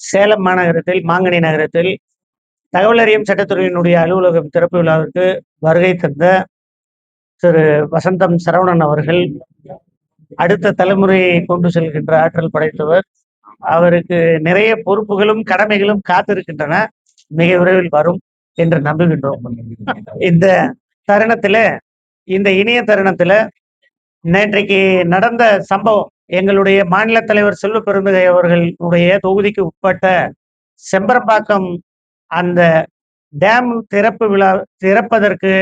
சேலம் மாநகரத்தில் மாங்கனி நகரத்தில் தகவல் அறியும் சட்டத்துறையினுடைய அலுவலகம் திறப்பு விழாவிற்கு வருகை தந்த திரு வசந்தம் சரவணன் அவர்கள் அடுத்த தலைமுறையை கொண்டு செல்கின்ற ஆற்றல் படைத்தவர். அவருக்கு நிறைய பொறுப்புகளும் கடமைகளும் காத்திருக்கின்றன. மிக விரைவில் வரும் என்று நம்புகின்றோம். இந்த தருணத்துல இந்த இணைய தருணத்துல நேற்றைக்கு நடந்த சம்பவம் எங்களுடைய மாநில தலைவர் செல்வ பெருந்தகை அவர்களுடைய தொகுதிக்கு உட்பட்ட செம்பரப்பாக்கம் அந்த டேம் திறப்பு விழா திறப்பதற்கு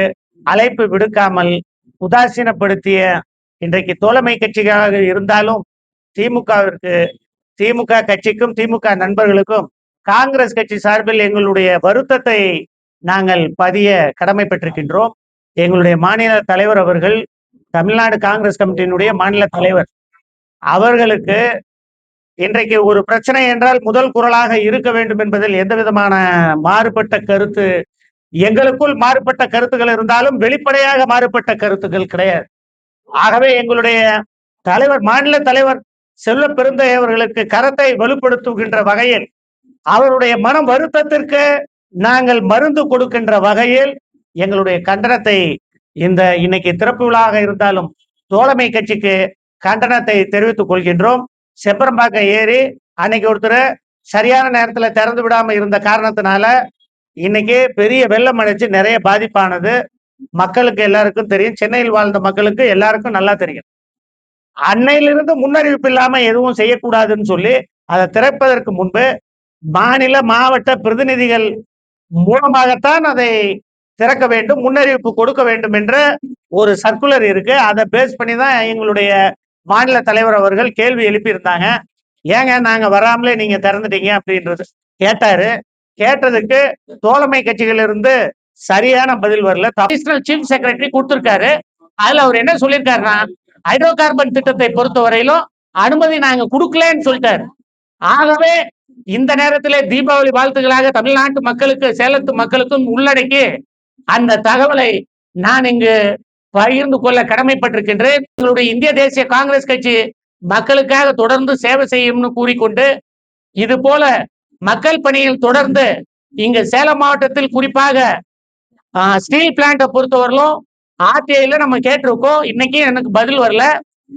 அழைப்பு விடுக்காமல் உதாசீனப்படுத்திய இன்றைக்கு தோழமை கட்சிகளாக இருந்தாலும் திமுகவிற்கு திமுக கட்சிக்கும் திமுக நண்பர்களுக்கும் காங்கிரஸ் கட்சி சார்பில் எங்களுடைய வருத்தத்தை நாங்கள் பதிய கடமைப்பட்டிருக்கின்றோம். எங்களுடைய மாநில தலைவர் அவர்கள் தமிழ்நாடு காங்கிரஸ் கமிட்டியினுடைய மாநில தலைவர். அவர்களுக்கு இன்றைக்கு ஒரு பிரச்சனை என்றால் முதல் குரலாக இருக்க வேண்டும் என்பதில் எந்த விதமான மாறுபட்ட கருத்து எங்களுக்குள் மாறுபட்ட கருத்துக்கள் இருந்தாலும் வெளிப்படையாக மாறுபட்ட கருத்துக்கள் கிடையாது. ஆகவே எங்களுடைய தலைவர் மாநில தலைவர் செல்ல பெருந்தை அவர்களுக்கு கரத்தை வலுப்படுத்துகின்ற வகையில் அவருடைய மனம் வருத்தத்திற்கு நாங்கள் மருந்து கொடுக்கின்ற வகையில் எங்களுடைய கண்டனத்தை இந்த இன்னைக்கு திறப்பு விழாவாக இருந்தாலும் தோழமை கட்சிக்கு கண்டனத்தை தெரிவித்துக் கொள்கின்றோம். செப்பரம்பாக்கம் ஏறி அன்னைக்கு ஒருத்தர் சரியான நேரத்துல திறந்து விடாமல் இருந்த காரணத்தினால இன்னைக்கு பெரிய வெள்ளம் அடைச்சு நிறைய பாதிப்பானது. மக்களுக்கு எல்லாருக்கும் தெரியும். சென்னையில் வாழ்ந்த மக்களுக்கு எல்லாருக்கும் நல்லா தெரியும். அன்னையிலிருந்து முன்னறிவிப்பு இல்லாம எதுவும் செய்யக்கூடாதுன்னு சொல்லி அதை திறப்பதற்கு முன்பு மாநில மாவட்ட பிரதிநிதிகள் மூலமாகத்தான் அதை திறக்க வேண்டும் முன்னறிவிப்பு கொடுக்க வேண்டும் என்ற ஒரு சர்க்குலர் இருக்கு. அதை பேஸ் பண்ணி தான் எங்களுடைய மாநில தலைவர் அவர்கள் கேள்வி எழுப்பியிருந்தாங்க. ஏங்க நாங்க வராமலே நீங்க திறந்துட்டீங்க அப்படின்றது. கேட்டாரு. கேட்டதுக்கு தோழமை கட்சிகள் இருந்து சரியான பதில் வரல. அடிஷனல் சீஃப் செக்ரட்டரி கொடுத்திருக்காரு. அதுல அவர் என்ன சொல்லியிருக்காருன்னா ஹைட்ரோ கார்பன் திட்டத்தை பொறுத்த வரையிலும் அனுமதி நாங்க கொடுக்கலன்னு சொல்லிட்டாரு. ஆகவே இந்த நேரத்திலே தீபாவளி வாழ்த்துக்களாக தமிழ்நாட்டு மக்களுக்கு சேலத்து மக்களுக்கும் உள்ளடக்கி அந்த தகவலை நான் இங்கு பகிர்ந்து கொள்ள கடமைப்பட்டிருக்கின்றேன். எங்களுடைய இந்திய தேசிய காங்கிரஸ் கட்சி மக்களுக்காக தொடர்ந்து சேவை செய்யும்னு கூறிக்கொண்டு இது போல மக்கள் பணியில் தொடர்ந்து இங்க சேலம் மாவட்டத்தில் குறிப்பாக ஸ்டீல் பிளான்ட்டை பொறுத்தவரையிலும் ஆர்டிஐல நம்ம கேட்டிருக்கோம். இன்னைக்கு எனக்கு பதில் வரல.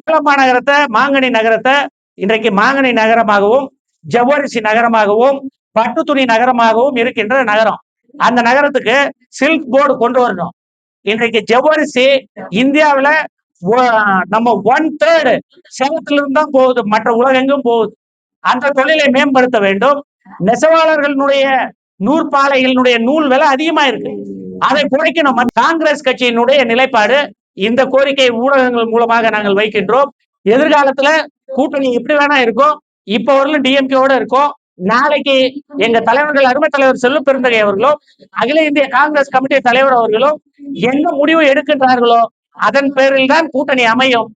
சேலம் மாநகரத்தை மாங்கனி நகரத்தை இன்றைக்கு மாங்கனி நகரமாகவும் ஜவ்வரிசி நகரமாகவும் பட்டுத்துணி நகரமாகவும் இருக்கின்ற நகரம். அந்த நகரத்துக்கு சில்க் போர்டு கொண்டு வரணும். இன்றைக்கு ஜவ்வரிசி இந்தியாவில நம்ம ஒன் தேர்டு சேலத்துல இருந்து தான் போகுது. மற்ற உலகெங்கும் போகுது. அந்த தொழிலை மேம்படுத்த வேண்டும். நெசவாளர்களுடைய நூற்பாலைகளினுடைய நூல் விலை அதிகமா இருக்கு அதை குறைக்கணும். காங்கிரஸ் கட்சியினுடைய நிலைப்பாடு இந்த கோரிக்கை ஊடகங்கள் மூலமாக நாங்கள் வைக்கின்றோம். எதிர்காலத்துல கூட்டணி எப்படி வேணா இருக்கும். இப்ப வரலும் டிஎம்கேவோட இருக்கும். நாளைக்கு எங்க தலைவர்கள் அருமை தலைவர் செல்லும் பெருந்தகை அவர்களும் அகில இந்திய காங்கிரஸ் கமிட்டி தலைவர் அவர்களும் என்ன முடிவு எடுக்கின்றார்களோ அதன் பேரில் தான் கூட்டணி அமையும்.